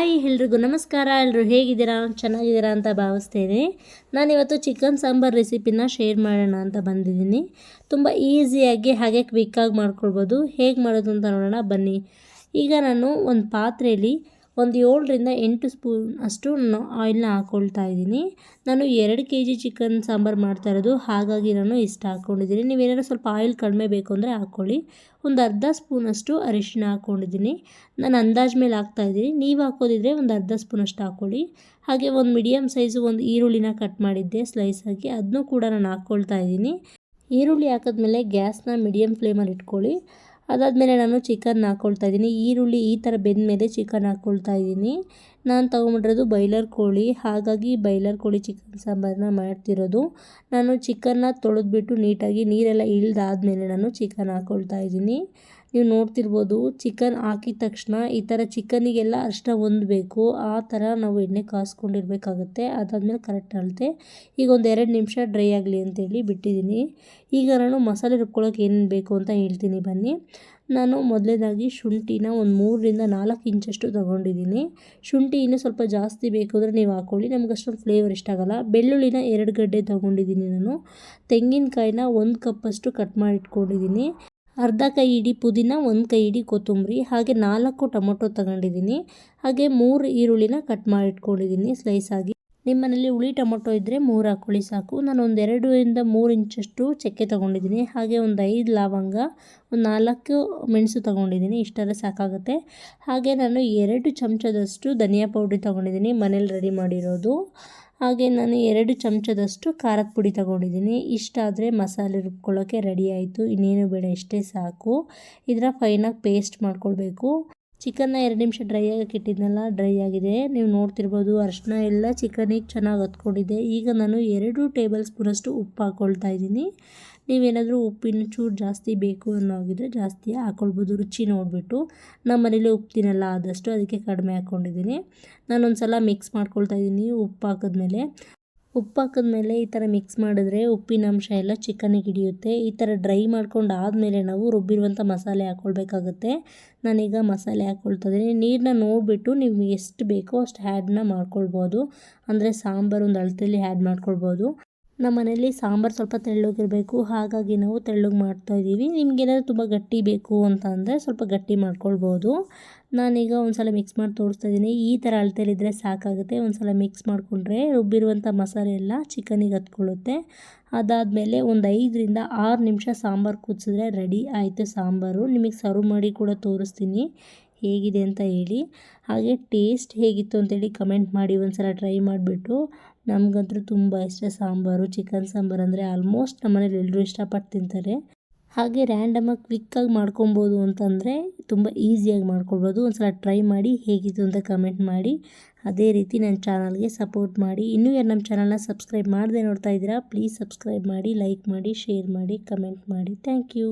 Hi ಎಲ್ರಿಗೂ ನಮಸ್ಕಾರ. ಎಲ್ಲರೂ ಹೇಗಿದ್ದೀರಾ? ಚೆನ್ನಾಗಿದ್ದೀರಾ ಅಂತ ಭಾವಿಸ್ತೇನೆ ನಾನಿವತ್ತು ಚಿಕನ್ ಸಾಂಬಾರ್ ರೆಸಿಪಿನ ಶೇರ್ ಮಾಡೋಣ ಅಂತ ಬಂದಿದ್ದೀನಿ. ತುಂಬ ಈಸಿಯಾಗಿ ಹಾಗೆ ಕ್ವಿಕ್ಕಾಗಿ ಮಾಡ್ಕೊಳ್ಬೋದು. ಹೇಗೆ ಮಾಡೋದು ಅಂತ ನೋಡೋಣ ಬನ್ನಿ. ಈಗ ನಾನು ಒಂದು ಪಾತ್ರೆಯಲ್ಲಿ ಒಂದು ಏಳರಿಂದ ಎಂಟು ಸ್ಪೂನ್ ಅಷ್ಟು ಆಯಿಲ್ನ ಹಾಕ್ಕೊಳ್ತಾ ಇದ್ದೀನಿ. ನಾನು ಎರಡು ಕೆ ಜಿ ಚಿಕನ್ ಸಾಂಬಾರು ಮಾಡ್ತಾ ಇರೋದು, ಹಾಗಾಗಿ ನಾನು ಇಷ್ಟ ಹಾಕ್ಕೊಂಡಿದ್ದೀನಿ ನೀವೇನಾದ್ರು ಸ್ವಲ್ಪ ಆಯಿಲ್ ಕಡಿಮೆ ಬೇಕು ಅಂದರೆ ಹಾಕ್ಕೊಳ್ಳಿ. ಒಂದು ಅರ್ಧ ಸ್ಪೂನಷ್ಟು ಅರಿಶಿನ ಹಾಕ್ಕೊಂಡಿದ್ದೀನಿ. ನಾನು ಅಂದಾಜು ಮೇಲೆ ಹಾಕ್ತಾಯಿದ್ದೀನಿ ನೀವು ಹಾಕೋದಿದ್ರೆ ಒಂದು ಅರ್ಧ ಸ್ಪೂನಷ್ಟು ಹಾಕ್ಕೊಳ್ಳಿ. ಹಾಗೆ ಒಂದು ಮೀಡಿಯಮ್ ಸೈಜು ಒಂದು ಈರುಳ್ಳಿನ ಕಟ್ ಮಾಡಿದ್ದೆ ಸ್ಲೈಸ್ ಆಗಿ ಅದನ್ನೂ ಕೂಡ ನಾನು ಹಾಕ್ಕೊಳ್ತಾ ಇದ್ದೀನಿ. ಈರುಳ್ಳಿ ಹಾಕಿದ್ಮೇಲೆ ಗ್ಯಾಸ್ನ ಮೀಡಿಯಮ್ ಫ್ಲೇಮಲ್ಲಿ ಇಟ್ಕೊಳ್ಳಿ. ಅದಾದಮೇಲೆ ನಾನು ಚಿಕನ್ ಹಾಕ್ಕೊಳ್ತಾ ಇದ್ದೀನಿ. ಈರುಳ್ಳಿ ಈ ಥರ ಬೆಂದ ಮೇಲೆ ಚಿಕನ್ ಹಾಕ್ಕೊಳ್ತಾ ಇದ್ದೀನಿ. ನಾನು ತೊಗೊಂಬಿಟ್ಟಿರೋದು ಬೈಲರ್ ಕೋಳಿ. ಹಾಗಾಗಿ ಬೈಲರ್ ಕೋಳಿ ಚಿಕನ್ ಸಾಂಬಾರನ್ನ ಮಾಡ್ತಿರೋದು. ನಾನು ಚಿಕನ್ನ ತೊಳೆದ್ಬಿಟ್ಟು ನೀಟಾಗಿ ನೀರೆಲ್ಲ ಇಳ್ದಾದ್ಮೇಲೆ ನಾನು ಚಿಕನ್ ಹಾಕ್ಕೊಳ್ತಾ ಇದ್ದೀನಿ. ನೀವು ನೋಡ್ತಿರ್ಬೋದು, ಚಿಕನ್ ಹಾಕಿದ ತಕ್ಷಣ ಈ ಥರ ಚಿಕನಿಗೆಲ್ಲ ಅರ್ಶಿನ ಹೊಂದಬೇಕು. ಆ ಥರ ನಾವು ಎಣ್ಣೆ ಕಾಸ್ಕೊಂಡಿರ್ಬೇಕಾಗತ್ತೆ. ಅದಾದಮೇಲೆ ಕರೆಕ್ಟ್ ಅಳತೆ. ಈಗ ಒಂದು ಎರಡು ನಿಮಿಷ ಡ್ರೈ ಆಗಲಿ ಅಂತೇಳಿ ಬಿಟ್ಟಿದ್ದೀನಿ. ಈಗ ನಾನು ಮಸಾಲೆ ರುಬ್ಕೊಳ್ಳೋಕೆ ಏನೇನು ಬೇಕು ಅಂತ ಹೇಳ್ತೀನಿ ಬನ್ನಿ. ನಾನು ಮೊದಲೇದಾಗಿ ಶುಂಠಿನ ಒಂದು ಮೂರರಿಂದ ನಾಲ್ಕು ಇಂಚಷ್ಟು ತೊಗೊಂಡಿದ್ದೀನಿ. ಶುಂಠಿ ಇನ್ನೂ ಸ್ವಲ್ಪ ಜಾಸ್ತಿ ಬೇಕು ಅಂದರೆ ನೀವು ಹಾಕ್ಕೊಳ್ಳಿ ನಮ್ಗೆ ಅಷ್ಟೊಂದು ಫ್ಲೇವರ್ ಇಷ್ಟ ಆಗೋಲ್ಲ. ಬೆಳ್ಳುಳ್ಳಿನ ಎರಡು ಗಡ್ಡೆ ತೊಗೊಂಡಿದ್ದೀನಿ ನಾನು. ತೆಂಗಿನಕಾಯಿನ ಒಂದು ಕಪ್ಪಷ್ಟು ಕಟ್ ಮಾಡಿ ಇಟ್ಕೊಂಡಿದ್ದೀನಿ. ಅರ್ಧ ಕೈ ಇಡೀ ಪುದೀನ, ಒಂದು ಕೈ ಇಡೀ ಕೊತ್ತಂಬರಿ. ಹಾಗೆ ನಾಲ್ಕು ಟೊಮೊಟೊ ತಗೊಂಡಿದ್ದೀನಿ. ಹಾಗೆ ಮೂರು ಈರುಳ್ಳಿನ ಕಟ್ ಮಾಡಿಟ್ಕೊಂಡಿದ್ದೀನಿ ಸ್ಲೈಸ್ ಆಗಿ. ನಿಮ್ಮನೇಲಿ ಹುಳಿ ಟೊಮೊಟೊ ಇದ್ದರೆ ಮೂರು ಹಾಕೊಳ್ಳಿ ಸಾಕು. ನಾನು ಒಂದು ಎರಡರಿಂದ ಮೂರು ಇಂಚಷ್ಟು ಚಕ್ಕೆ ತೊಗೊಂಡಿದ್ದೀನಿ. ಹಾಗೆ ಒಂದು ಐದು ಲವಂಗ, ಒಂದು ನಾಲ್ಕು ಮೆಣಸು ತೊಗೊಂಡಿದ್ದೀನಿ. ಇಷ್ಟೆಲ್ಲ ಸಾಕಾಗುತ್ತೆ. ಹಾಗೆ ನಾನು ಎರಡು ಚಮಚದಷ್ಟು ಧನಿಯಾ ಪೌಡ್ರ್ ತೊಗೊಂಡಿದ್ದೀನಿ ಮನೇಲಿ ರೆಡಿ ಮಾಡಿರೋದು. ಹಾಗೆ ನಾನು ಎರಡು ಚಮಚದಷ್ಟು ಖಾರದ ಪುಡಿ ತಗೊಂಡಿದ್ದೀನಿ. ಇಷ್ಟಾದರೆ ಮಸಾಲೆ ರುಬ್ಕೊಳ್ಳೋಕ್ಕೆ ರೆಡಿ ಆಯಿತು. ಇನ್ನೇನು ಬೇಡ, ಇಷ್ಟೇ ಸಾಕು. ಇದರ ಫೈನಾಗಿ ಪೇಸ್ಟ್ ಮಾಡ್ಕೊಳ್ಬೇಕು. ಚಿಕನ್ನ ಎರಡು ನಿಮಿಷ ಡ್ರೈ ಆಗಕ್ಕೆ ಇಟ್ಟಿದ್ನಲ್ಲ, ಡ್ರೈ ಆಗಿದೆ. ನೀವು ನೋಡ್ತಿರ್ಬೋದು ಅರಿಶಿನ ಎಲ್ಲ ಚಿಕನಿಗೆ ಚೆನ್ನಾಗಿ ಹತ್ಕೊಂಡಿದೆ. ಈಗ ನಾನು ಎರಡು ಟೇಬಲ್ ಸ್ಪೂನಷ್ಟು ಉಪ್ಪು ಹಾಕ್ಕೊಳ್ತಾ ಇದ್ದೀನಿ. ನೀವೇನಾದರೂ ಉಪ್ಪಿನ ಚೂರು ಜಾಸ್ತಿ ಬೇಕು ಅನ್ನೋಗಿದ್ರೆ ಜಾಸ್ತಿ ಹಾಕ್ಕೊಳ್ಬೋದು ರುಚಿ ನೋಡಿಬಿಟ್ಟು. ನಮ್ಮ ಮನೇಲಿ ಉಪ್ಪು ತಿನ್ನಲ್ಲ, ಆದಷ್ಟು ಅದಕ್ಕೆ ಕಡಿಮೆ ಹಾಕ್ಕೊಂಡಿದ್ದೀನಿ ನಾನೊಂದು ಸಲ ಮಿಕ್ಸ್ ಮಾಡ್ಕೊಳ್ತಾ ಇದ್ದೀನಿ ಉಪ್ಪು ಹಾಕಿದ್ಮೇಲೆ. ಉಪ್ಪು ಹಾಕಿದ್ಮೇಲೆ ಈ ಥರ ಮಿಕ್ಸ್ ಮಾಡಿದ್ರೆ ಉಪ್ಪಿನ ಅಂಶ ಎಲ್ಲ ಚಿಕನಿಗೆ ಹಿಡಿಯುತ್ತೆ. ಈ ಥರ ಡ್ರೈ ಮಾಡ್ಕೊಂಡು ಆದಮೇಲೆ ನಾವು ರುಬ್ಬಿರುವಂಥ ಮಸಾಲೆ ಹಾಕ್ಕೊಳ್ಬೇಕಾಗುತ್ತೆ ನಾನೀಗ ಮಸಾಲೆ ಹಾಕ್ಕೊಳ್ತಾ ಇದ್ದೀನಿ. ನೀರನ್ನ ನೋಡಿಬಿಟ್ಟು ನೀವು ಎಷ್ಟು ಬೇಕೋ ಅಷ್ಟು ಹ್ಯಾಡನ್ನ ಮಾಡ್ಕೊಳ್ಬೋದು. ಅಂದರೆ ಸಾಂಬಾರು ಒಂದು ಅಳತೆಯಲ್ಲಿ ಹ್ಯಾಡ್ ಮಾಡ್ಕೊಳ್ಬೋದು. ನಮ್ಮ ಮನೇಲಿ ಸಾಂಬಾರು ಸ್ವಲ್ಪ ತೆಳ್ಳಗಿರಬೇಕು, ಹಾಗಾಗಿ ನಾವು ತೆಳ್ಳಗೆ ಮಾಡ್ತಾಯಿದ್ದೀವಿ ನಿಮಗೇನಾದ್ರು ತುಂಬ ಗಟ್ಟಿ ಬೇಕು ಅಂತ ಅಂದರೆ ಸ್ವಲ್ಪ ಗಟ್ಟಿ ಮಾಡ್ಕೊಳ್ಬೋದು. ನಾನೀಗ ಒಂದು ಸಲ ಮಿಕ್ಸ್ ಮಾಡಿ ತೋರಿಸ್ತಾ ಇದ್ದೀನಿ. ಈ ಥರ ಅಳತೆಯಲ್ಲಿದ್ದರೆ ಸಾಕಾಗುತ್ತೆ. ಒಂದು ಸಲ ಮಿಕ್ಸ್ ಮಾಡಿಕೊಂಡ್ರೆ ರುಬ್ಬಿರುವಂಥ ಮಸಾಲೆ ಎಲ್ಲ ಚಿಕನಿಗೆ ಹತ್ಕೊಳ್ಳುತ್ತೆ. ಅದಾದಮೇಲೆ ಒಂದು ಐದರಿಂದ ಆರು ನಿಮಿಷ ಸಾಂಬಾರು ಕುದಿಸಿದ್ರೆ ರೆಡಿ ಆಯಿತು ಸಾಂಬಾರು. ನಿಮಗೆ ಸರ್ವ್ ಮಾಡಿ ಕೂಡ ತೋರಿಸ್ತೀನಿ. ಹೇಗಿದೆ ಅಂತ ಹೇಳಿ, ಹಾಗೆ ಟೇಸ್ಟ್ ಹೇಗಿತ್ತು ಅಂತೇಳಿ ಕಮೆಂಟ್ ಮಾಡಿ ಒಂದು ಸಲ ಟ್ರೈ ಮಾಡಿಬಿಟ್ಟು. ನಮಗಂತೂ ತುಂಬ ಇಷ್ಟ ಸಾಂಬಾರು, ಚಿಕನ್ ಸಾಂಬಾರು ಅಂದರೆ ಆಲ್ಮೋಸ್ಟ್ ನಮ್ಮನೇಲಿ ಎಲ್ಲರೂ ಇಷ್ಟಪಟ್ಟು ತಿಂತಾರೆ. ಹಾಗೆ ರ್ಯಾಂಡಮಾಗಿ ಕ್ವಿಕ್ಕಾಗಿ ಮಾಡ್ಕೊಬೋದು ಅಂತಂದರೆ ತುಂಬ ಈಸಿಯಾಗಿ ಮಾಡ್ಕೊಳ್ಬೋದು. ಒಂದು ಸಲ ಟ್ರೈ ಮಾಡಿ ಹೇಗಿತ್ತು ಅಂತ ಕಮೆಂಟ್ ಮಾಡಿ. ಅದೇ ರೀತಿ ನನ್ನ ಚಾನಲ್ಗೆ ಸಪೋರ್ಟ್ ಮಾಡಿ. ಇನ್ನೂ ಯಾರು ನಮ್ಮ ಚಾನಲ್ನ ಸಬ್ಸ್ಕ್ರೈಬ್ ಮಾಡದೆ ನೋಡ್ತಾ ಇದ್ದೀರಾ ಪ್ಲೀಸ್ ಸಬ್ಸ್ಕ್ರೈಬ್ ಮಾಡಿ ಲೈಕ್ ಮಾಡಿ ಶೇರ್ ಮಾಡಿ ಕಮೆಂಟ್ ಮಾಡಿ. Thank you